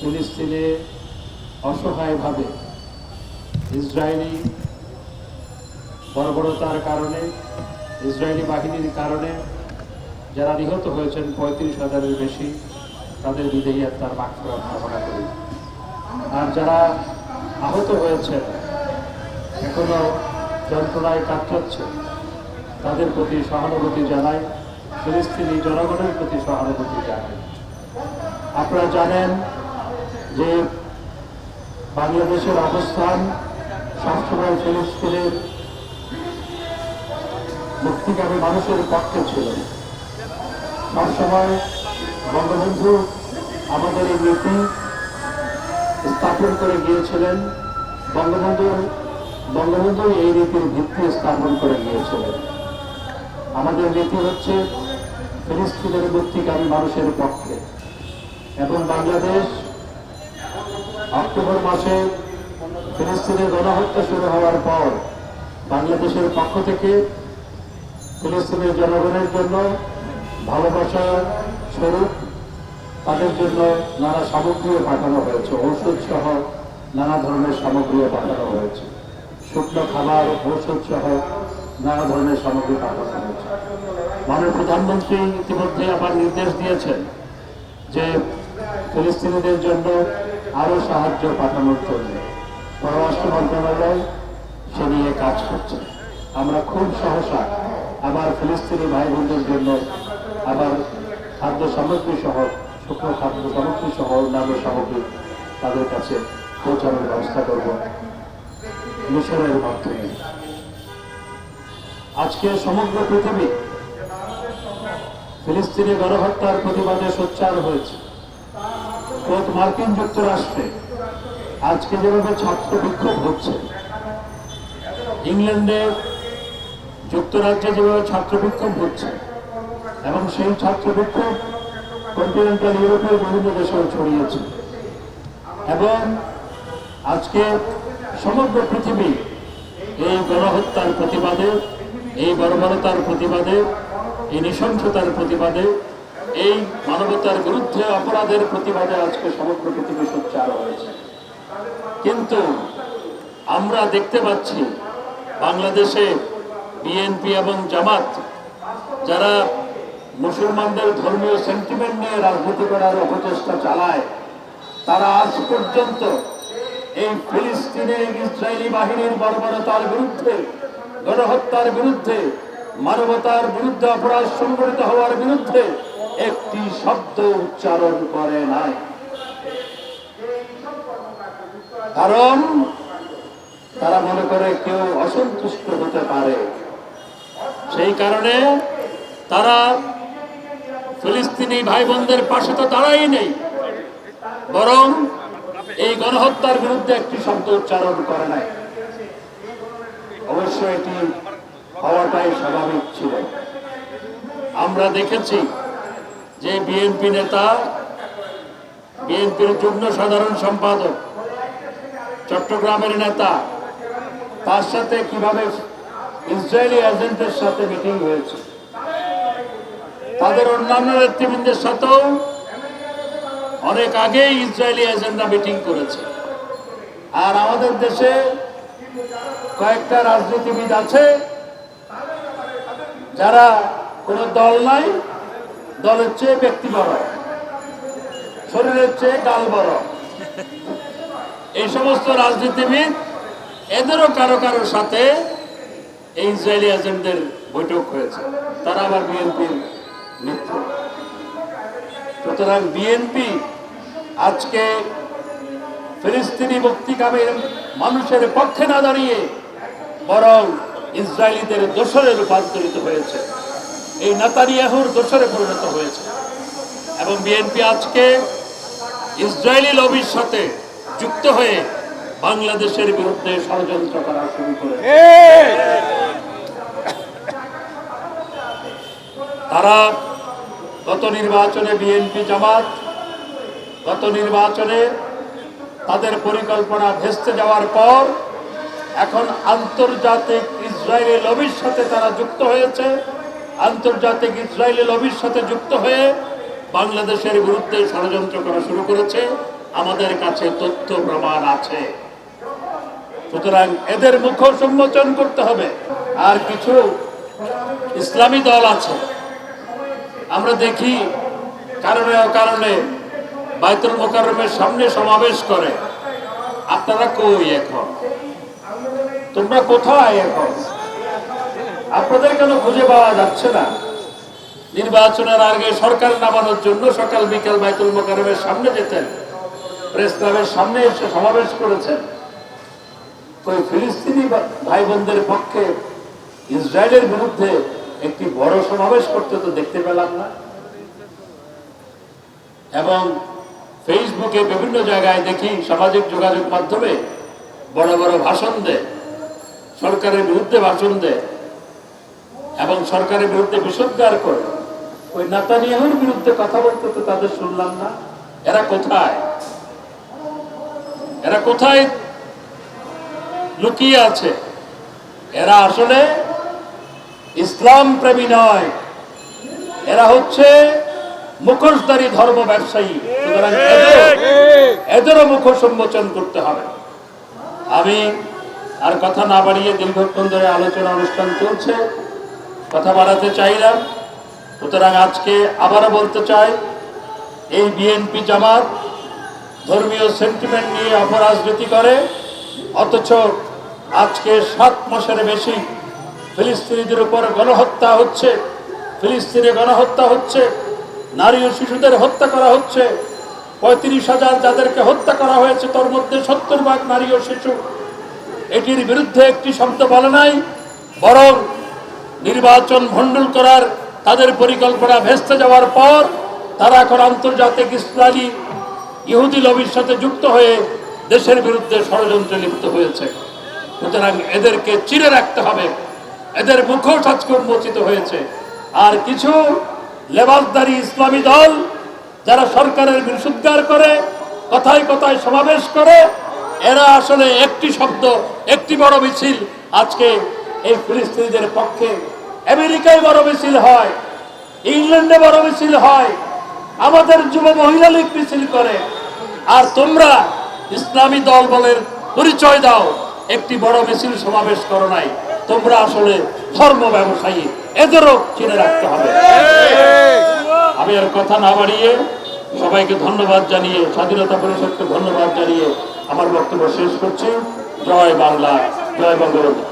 ফিলিস্তিনে অসহায়ভাবে ইসরায়েলি বর্বরতার কারণে, ইসরায়েলি বাহিনীর কারণে যারা নিহত হয়েছেন পঁয়ত্রিশ হাজারের বেশি, তাদের বিদেহী আত্মার মাগফিরাত কামনা করি। আর যারা আহত হয়েছেন, এখনও যন্ত্রণায় কাটাচ্ছে তাদের প্রতি সহানুভূতি জানাই, ফিলিস্তিনি জনগণের প্রতি সহানুভূতি জানাই। আপনারা জানেন যে বাংলাদেশের অবস্থান সবসময় ফিলিস্তিনের মুক্তিকামী মানুষের পক্ষে ছিল। সবসময় বঙ্গবন্ধু আমাদের এই নীতি স্থাপন করে গিয়েছিলেন। বঙ্গবন্ধুর বঙ্গবন্ধু এই নীতির ভিত্তি স্থাপন করে গিয়েছিলেন। আমাদের নীতি হচ্ছে ফিলিস্তিনের মুক্তিকামী মানুষের পক্ষে। এবং বাংলাদেশ অক্টোবর মাসে ফিলিস্তিনের গণহত্যা শুরু হওয়ার পর বাংলাদেশের পক্ষ থেকে ফিলিস্তিনের জনগণের জন্য ভালোবাসা স্বরূপ তাদের জন্য নানা সামগ্রীও পাঠানো হয়েছে। ঔষধ সহ নানা ধরনের সামগ্রীও পাঠানো হয়েছে। শুকনো খাবার ঔষধ সহ নানা ধরনের সামগ্রী পাঠানো হয়েছে। মাননীয় প্রধানমন্ত্রী ইতিমধ্যে আবার নির্দেশ দিয়েছেন যে ফিলিস্তিনিদের জন্য আরও সাহায্য পাঠানোর জন্য পররাষ্ট্র মন্ত্রণালয় সে নিয়ে কাজ করছে। আমরা খুব সহসা আবার ফিলিস্তিনি ভাই বোনদের জন্য আবার খাদ্য সামগ্রী সহ, শুকনো খাদ্য সামগ্রী সহ, অন্যান্য সামগ্রী তাদের কাছে পৌঁছানোর ব্যবস্থা করব। মিশনের মাধ্যমে। আজকে সমগ্র পৃথিবী ফিলিস্তিনি গণহত্যার প্রতিবাদে সোচ্চার হয়েছে। খোদ মার্কিন যুক্তরাষ্ট্রে। আজকে যেভাবে ছাত্র বিক্ষোভ হচ্ছে, ইংল্যান্ডে যুক্তরাজ্যে যেভাবে ছাত্র বিক্ষোভ হচ্ছে, এবং সেই ছাত্র বিক্ষোভ কন্টিনেন্টাল ইউরোপের বিভিন্ন দেশেও ছড়িয়েছে। এবং আজকে সমগ্র পৃথিবী এই গণহত্যার প্রতিবাদে, এই বর্বরতার প্রতিবাদে, এই নৃশংসতার প্রতিবাদে এই মানবতার বিরুদ্ধে অপরাধের প্রতিবাদে আজকে সমগ্র পৃথিবী সোচ্চার হয়েছে। কিন্তু আমরা দেখতে পাচ্ছি বাংলাদেশে বিএনপি এবং জামাত, যারা মুসলমানদের ধর্মীয় সেন্টিমেন্ট নিয়ে রাজনীতি করার অপচেষ্টা চালায়, তারা আজ পর্যন্ত এই ফিলিস্তিনে ইসরায়েলি বাহিনীর বর্বরতার বিরুদ্ধে, গণহত্যার বিরুদ্ধে, মানবতার বিরুদ্ধে অপরাধ সংগঠিত হওয়ার বিরুদ্ধে একটি শব্দ উচ্চারণ করে নাই। কারণ তারা মনে করে কেউ অসন্তুষ্ট হতে পারে। সেই কারণে তারা ফিলিস্তিনি ভাই বোনদের পাশে তো তারাই নেই, বরং এই গণহত্যার বিরুদ্ধে একটি শব্দ উচ্চারণ করে নাই। অবশ্য এটি হওয়াটাই স্বাভাবিক ছিল। আমরা দেখেছি যে বিএনপি নেতা, বিএনপির যুগ্ম সাধারণ সম্পাদক, চট্টগ্রামের নেতা, তার সাথে কীভাবে ইসরায়েলি এজেন্টের সাথে মিটিং হয়েছে, তাদের অন্যান্য নেতৃবৃন্দের সাথেও অনেক আগেই ইসরায়েলি এজেন্ডা মিটিং করেছে। আর আমাদের দেশে কয়েকটা রাজনীতিবিদ আছে, যারা কোনো দল নাই দলের চেয়ে ব্যক্তি বড়, শরীরের চেয়ে গাল বড়। এই সমস্ত রাজনীতিবিদ, এদেরও কারও কারোর সাথে এই ইসরায়েলি এজেন্টদের বৈঠক হয়েছে। তারা আবার বিএনপির মিত্র। সুতরাং বিএনপি আজকে ফিলিস্তিনি মুক্তিকামের মানুষের পক্ষে না দাঁড়িয়ে বরং ইসরায়েলিদের দোসরে রূপান্তরিত হয়েছে। এই নাতানিয়াহুর দোসরে পরিণত হয়েছে। এবং বিএনপি আজকে ইসরায়েলি লবির সাথে যুক্ত হয়ে বাংলাদেশের বিরুদ্ধে ষড়যন্ত্র করা শুরু করে। তারা গত নির্বাচনে বিএনপি জামাত, গত নির্বাচনে তাদের পরিকল্পনা ভেস্তে যাওয়ার পর এখন আন্তর্জাতিক ইসরায়েলি লবির সাথে তারা যুক্ত হয়েছে। আন্তর্জাতিক ইসরায়েলি লবির সাথে যুক্ত হয়ে বাংলাদেশের বিরুদ্ধে ষড়যন্ত্র করা শুরু করেছে। আমাদের কাছে তথ্য প্রমাণ আছে। সুতরাং এদের মুখ সম্মোচন করতে হবে। আর কিছু ইসলামী দল আছে। আমরা দেখি কারণে কারণে বাইতুল মোকাররমের সামনে সমাবেশ করে। আপনারা কই এখন? তোমরা কোথায় এখন? আপনাদের কেন খুঁজে পাওয়া যাচ্ছে না? নির্বাচনের আগে সরকার নামানোর জন্য সকাল বিকাল বাইতুল মোকাররমের সামনে যেতেন। প্রেস ক্লাবের সামনে এসে সমাবেশ করেছেন। ওই ফিলিস্তিনি ভাই বোনদের পক্ষে ইসরায়েলের বিরুদ্ধে একটি বড় সমাবেশ করতে তো দেখতে পেলাম না। এবং ফেসবুকে বিভিন্ন জায়গায় দেখি সামাজিক যোগাযোগ মাধ্যমে বড় বড় ভাষণ দেয়, সরকারের বিরুদ্ধে ভাষণ দেয়। এবং সরকারের বিরুদ্ধে বিষোদ্গার করে। ওই নাতানিয়াহুর বিরুদ্ধে কথা বলতে তো তাদের শুনলাম না। এরা কোথায়? এরা কোথায় লুকিয়ে আছে? এরা আসলে ইসলাম প্রেমী নয়। এরা হচ্ছে মুখোশধারী ধর্ম ব্যবসায়ী। সুতরাং এদেরও মুখোশ সম্মোচন করতে হবে। আমি আর কথা না বাড়িয়ে দীর্ঘক্ষণ ধরে আলোচনা অনুষ্ঠান চলছে। কথা বাড়াতে চাইলাম। সুতরাং আজকে আবারও বলতে চাই, এই বিএনপি জামাত ধর্মীয় সেন্টিমেন্ট নিয়ে অপরাজনীতি করে, অথচ আজকে সাত মাসের বেশি ফিলিস্তিনিদের উপর গণহত্যা হচ্ছে, ফিলিস্তিনে গণহত্যা হচ্ছে, নারী ও শিশুদের হত্যা করা হচ্ছে, পঁয়ত্রিশ হাজার যাদেরকে হত্যা করা হয়েছে, তার মধ্যে সত্তর ভাগ নারী ও শিশু। এটির বিরুদ্ধে একটি শব্দ বলে নাই, বরং নির্বাচন ভণ্ডুল করার তাদের পরিকল্পনা ভেস্তে যাওয়ার পর তারা এখন আন্তর্জাতিক ইসরায়েলি ইহুদি লবির সাথে যুক্ত হয়ে দেশের বিরুদ্ধে ষড়যন্ত্রে লিপ্ত হয়েছে। সুতরাং এদেরকে চিরে রাখতে হবে। এদের মুখোশ আজকে উন্মোচিত হয়েছে। আর কিছু লেবাসদারি ইসলামী দল যারা সরকারের বিরুদ্ধার করে, কথায় কথায় সমাবেশ করে, এরা আসলে একটি শব্দ, একটি বড় মিছিল আজকে এই ফিলিস্তিনিদের পক্ষে আমেরিকায় বড় মিছিল হয় ইংল্যান্ডে বড় মিছিল হয়, আমাদের যুব মহিলা লীগ মিছিল করে। আর তোমরা ইসলামী দল বলের পরিচয় দাও, একটি বড় মিছিল সমাবেশ করো নাই। তোমরা আসলে ধর্ম ব্যবসায়ী, এদেরও চিনে রাখতে হবে। আমি আর কথা না বাড়িয়ে সবাইকে ধন্যবাদ জানিয়ে, স্বাধীনতা পরিষদকে ধন্যবাদ জানিয়ে আমার বক্তব্য শেষ করছি। জয় বাংলা, জয় বঙ্গবন্ধু।